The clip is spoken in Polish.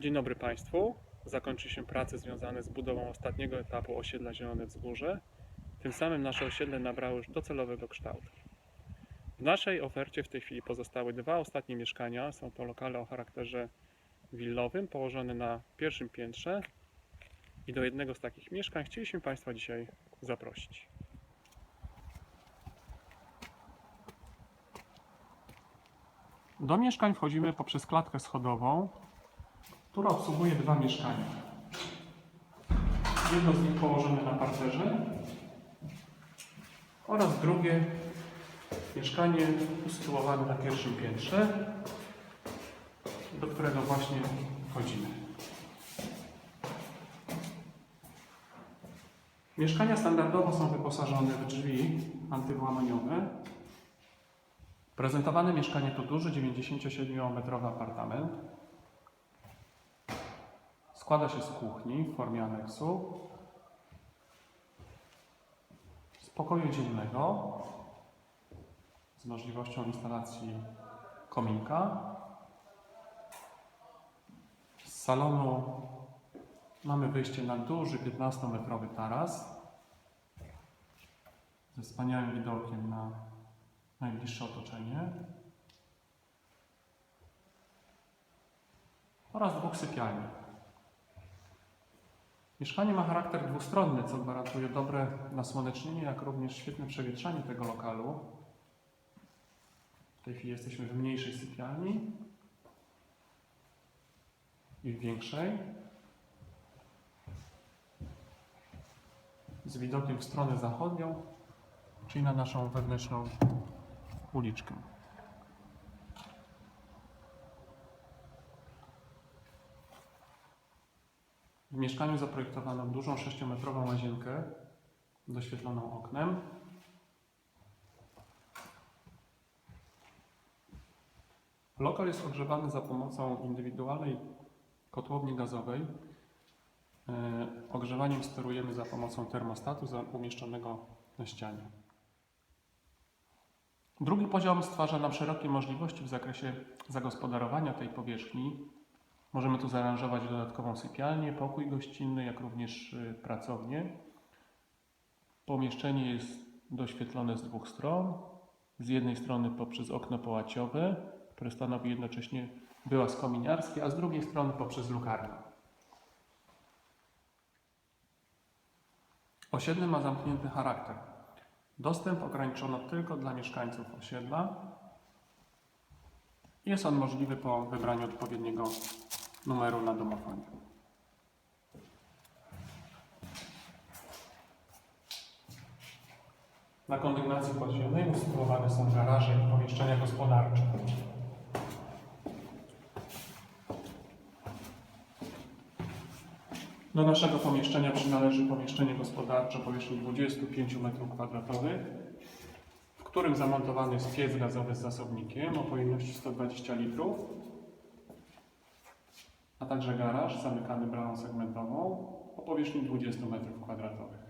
Dzień dobry Państwu. Zakończy się prace związane z budową ostatniego etapu osiedla Zielone Wzgórze. Tym samym nasze osiedle nabrało już docelowego kształtu. W naszej ofercie w tej chwili pozostały dwa ostatnie mieszkania. Są to lokale o charakterze willowym, położone na pierwszym piętrze. I do jednego z takich mieszkań chcieliśmy Państwa dzisiaj zaprosić. Do mieszkań wchodzimy poprzez klatkę schodową, która obsługuje dwa mieszkania. Jedno z nich położone na parterze oraz drugie mieszkanie usytuowane na pierwszym piętrze, do którego właśnie wchodzimy. Mieszkania standardowo są wyposażone w drzwi antywłamaniowe. Prezentowane mieszkanie to duży 97-metrowy apartament. Składa się z kuchni w formie aneksu, z pokoju dziennego z możliwością instalacji kominka. Z salonu mamy wyjście na duży 15-metrowy taras ze wspaniałym widokiem na najbliższe otoczenie oraz dwóch sypialni. Mieszkanie ma charakter dwustronny, co gwarantuje dobre nasłonecznienie, jak również świetne przewietrzanie tego lokalu. W tej chwili jesteśmy w mniejszej sypialni i w większej. Z widokiem w stronę zachodnią, czyli na naszą wewnętrzną uliczkę. W mieszkaniu zaprojektowano dużą 6-metrową łazienkę doświetloną oknem. Lokal jest ogrzewany za pomocą indywidualnej kotłowni gazowej. E, Ogrzewaniem sterujemy za pomocą termostatu umieszczonego na ścianie. Drugi poziom stwarza nam szerokie możliwości w zakresie zagospodarowania tej powierzchni. Możemy tu zaaranżować dodatkową sypialnię, pokój gościnny, jak również y, pracownię. Pomieszczenie jest doświetlone z dwóch stron. Z jednej strony poprzez okno połaciowe, które stanowi jednocześnie byłas kominiarskie, a z drugiej strony poprzez lukarnię. Osiedle ma zamknięty charakter. Dostęp ograniczono tylko dla mieszkańców osiedla. Jest on możliwy po wybraniu odpowiedniego numeru na domofonie. Na kondygnacji podziemnej usytuowane są garaże i pomieszczenia gospodarcze. Do naszego pomieszczenia przynależy pomieszczenie gospodarcze powierzchni 25 m2, w którym zamontowany jest piec gazowy z zasobnikiem o pojemności 120 litrów, a także garaż zamykany bramą segmentową o powierzchni 20 m2.